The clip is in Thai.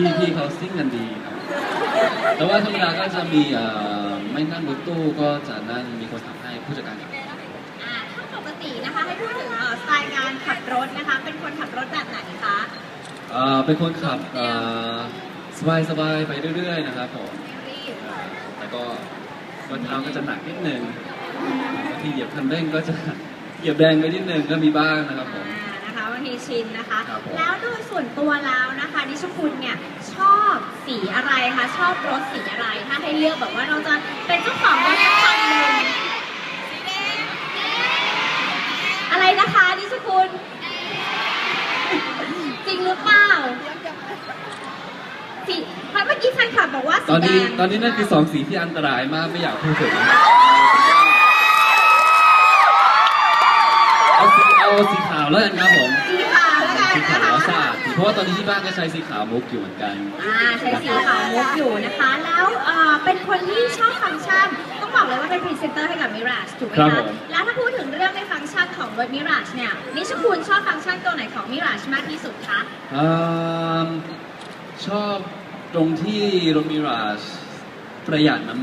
พี่พี่เขาซิ่งกันดีครับ แต่ว่าธรรมดาก็จะมีเอ่อไม่นั่งรถตู้ก็จะนั่งมีคนขับให้ผู้จัดการขับอ่าถ้าปกตินะคะให้พูดถึงเอ่อสไตล์การขับรถนะคะ เป็นคนขับรถแบบไหนคะเอ่อเป็นคนขับสบายสบายๆไปเรื่อย ๆ นะครับผมไม่รีบเอ่อแล้วก็รถเท้าก็จะหนักนิดนึงบางทีเหยียบคันเร่งก็จะเหยียบแรงไปนิดนึงก็มีบ้างนะครับผม อ่านะคะบางทีชินนะคะ ครับผม แล้วโดยส่วนตัวแล้วนะคะนิชคุณเนี่ยชอบ สีอะไรคะชอบรถสีอะไร ถ้าให้เลือกแบบว่าเราจะเป็นเจ้าของรถสักคันหนึ่งอะไรนะคะนิชคุณ จริงหรือเปล่าสีเพราะเมื่อกี้แฟนคลับบอกว่าตสีอนแดนี้งตอนนี้นั่นคือสองสีที่อันตรายมากไม่อยากพูดถึงเอาสีเอาสีขาวแล้วกันครับผม เพราะว่าตอนนี้ที่บ้านก็ใช้สีขาวมุกอยู่เหมือนกัน อ่าใช้สีขาวมุกอยู่นะคะ แล้วเอ่อเป็นคนที่ชอบฟังก์ชัน ต้องบอกเลยว่าเป็นพรีเซนเตอร์ให้กับ Mirage ถูกไหมครับคะผมแล้วถ้าพูดถึงเรื่องในฟังก์ชันของรถ Mirage เนี่ยนิชคุณชอบฟังก์ชันตัวไหนของ Mirage มากที่สุดคะ อืมชอบตรงที่รถมิราชประหยัดน้ำมัน